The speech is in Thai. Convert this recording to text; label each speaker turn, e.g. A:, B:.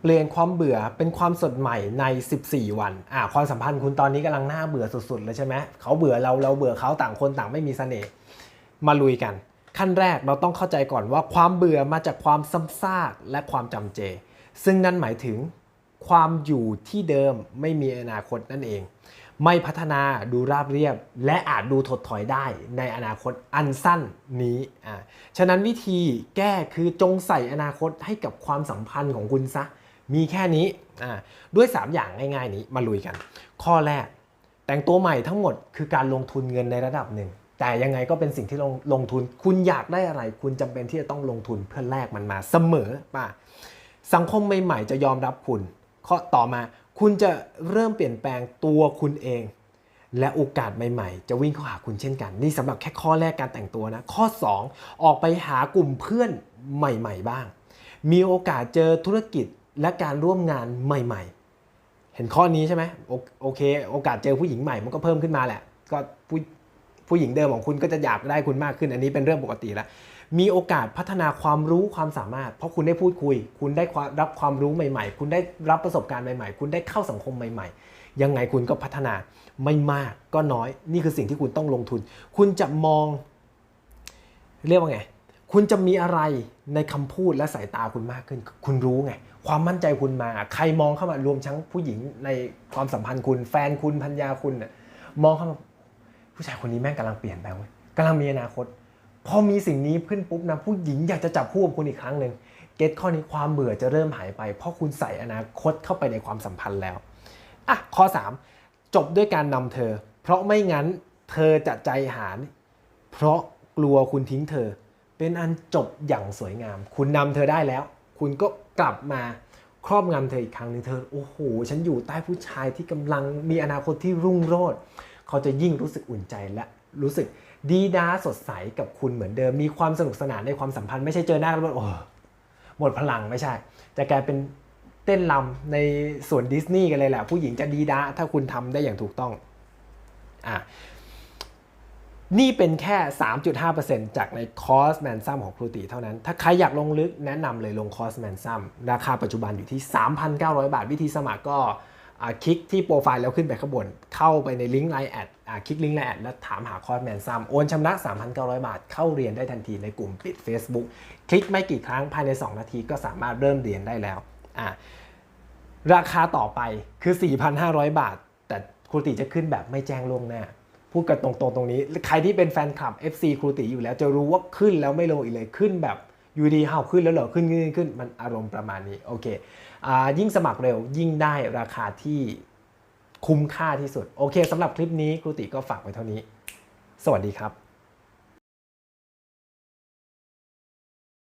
A: เปลี่ยนความเบื่อเป็นความสดใหม่ใน 14 วันอ่าความสัมพันธ์คุณตอนนี้กำลังน่าเบื่อสุดๆเลยใช่ไหมเขาเบื่อเราเราเบื่อเขาต่างคนต่างไม่มีเสน่ห์มาลุยกัน ขั้นแรกเราต้องเข้าใจก่อนว่าความเบื่อมาจากความซ้ำซากและความจำเจ ซึ่งนั่นหมายถึงความอยู่ที่เดิมไม่มีอนาคตนั่นเอง ไม่พัฒนาดูราบเรียบ และอาจดูถดถอยได้ในอนาคตอันสั้นนี้อ่าฉะนั้นวิธีแก้คือจงใส่อนาคตให้กับความสัมพันธ์ของคุณซะ มีแค่นี้อ่าด้วย 3 อย่างง่ายๆ นี้มาลุยกัน ข้อแรก แต่งตัวใหม่ทั้งหมดคือการลงทุนเงินในระดับหนึ่ง แต่ยังไงก็เป็นสิ่งที่ลงลงทุน คุณอยากได้อะไร คุณจำเป็นที่จะต้องลงทุนเพื่อแลกมันมาเสมอป่ะสังคมใหม่ๆจะยอมรับคุณ ข้อต่อมา คุณจะเริ่มเปลี่ยนแปลงตัวคุณเอง และโอกาสใหม่ ๆ จะวิ่งเข้าหาคุณเช่นกัน นี่สำหรับแค่ข้อแรกการแต่งตัวนะ ข้อ 2 ออกไปหากลุ่มเพื่อนใหม่ ๆ บ้าง มีโอกาสเจอธุรกิจ และการร่วมงานใหม่ ๆ เห็นข้อนี้ใช่ไหมโอเค โอกาสเจอผู้หญิงใหม่มันก็เพิ่มขึ้นมาแหละ ก็ผู้ผู้หญิงเดิมของคุณก็จะอยากได้คุณมากขึ้น อันนี้เป็นเรื่องปกติแล้วมีโอกาสพัฒนาความรู้ความสามารถ เพราะคุณได้พูดคุย คุณได้รับความรู้ใหม่ ๆ คุณได้รับประสบการณ์ใหม่ ๆ คุณได้เข้าสังคมใหม่ ๆ ยังไงคุณก็พัฒนาไม่มากก็น้อย นี่คือสิ่งที่คุณต้องลงทุน คุณจะมอง เรียกว่าไง คุณจะมีอะไรในคำพูดและสายตาคุณมากขึ้น คุณรู้ไง ความมั่นใจคุณมา ใครมองเข้ามารวมทั้งผู้หญิงในความสัมพันธ์คุณ แฟนคุณพันยาคุณน่ะมองเข้ามา ผู้ชายคนนี้แม่งกำลังเปลี่ยนไปเว้ยกำลังมีอนาคต พอมีสิ่งนี้ขึ้นปุ๊บนะผู้หญิงอยากจะจับคู่กับคุณอีกครั้งหนึ่งเก็ตข้อนี้ความเบื่อจะเริ่มหายไป เพราะคุณใส่อนาคตเข้าไปในความสัมพันธ์แล้วอะข้อ 3 จบด้วยการนำเธอ เพราะไม่งั้นเธอจะใจหายเพราะกลัวคุณทิ้งเธอ เป็นอันจบอย่างสวยงาม คุณนำเธอได้แล้ว คุณก็กลับมาครอบงำเธออีกครั้งหนึ่งเธอโอ้โห ฉันอยู่ใต้ผู้ชายที่กำลังมีอนาคตที่รุ่งโรจน์เขาจะยิ่งรู้สึกอุ่นใจและรู้สึกดีด้าสดใสกับคุณเหมือนเดิม มีความสนุกสนานในความสัมพันธ์ไม่ใช่เจอหน้าแล้วแบบโอ้หมดพลังไม่ใช่ จะกลายเป็นเต้นรำในสวนดิสนีย์กันเลยแหละ ผู้หญิงจะดีด้าถ้าคุณทำได้อย่างถูกต้องอะ นี่เป็นแค่ 3.5%จากในคอสแมนซัมของครูตีเท่านั้น ถ้าใครอยากลงลึกแนะนำเลยลงคอสแมนซัมราคาปัจจุบันอยู่ที่ 3,900 บาท วิธีสมัครก็คลิกที่โปรไฟล์แล้วขึ้นไปข้างบน เข้าไปในลิงก์ไลน์แอดอ่าคลิกลิงก์ไลน์แอดแล้วถามหาคอร์สแมนซัมโอนชำระ 3,900 บาท เข้าเรียนได้ทันทีในกลุ่มปิด Facebook คลิกไม่กี่ครั้งภายใน 2 นาทีก็สามารถเริ่มเรียนได้แล้ว ราคาต่อไปคือ 4,500 บาท แต่ครูติจะขึ้นแบบไม่แจ้งล่วงหน้า พูดกันตรงๆตรงนี้ ใครที่เป็นแฟนคลับ FC ครูติอยู่แล้วจะรู้ว่าขึ้นแล้วไม่ลงอีกเลยขึ้นแบบอยู่ดีเฮาขึ้นแล้วเหรอขึ้นขึ้นขึ้นมันอารมณ์ประมาณนี้โอเคอยิ่งสมัครเร็วยิ่งได้ราคาที่คุ้มค่าที่สุด โอเคสำหรับคลิปนี้ครูติก็ฝากไว้เท่านี้ สวัสดีครับ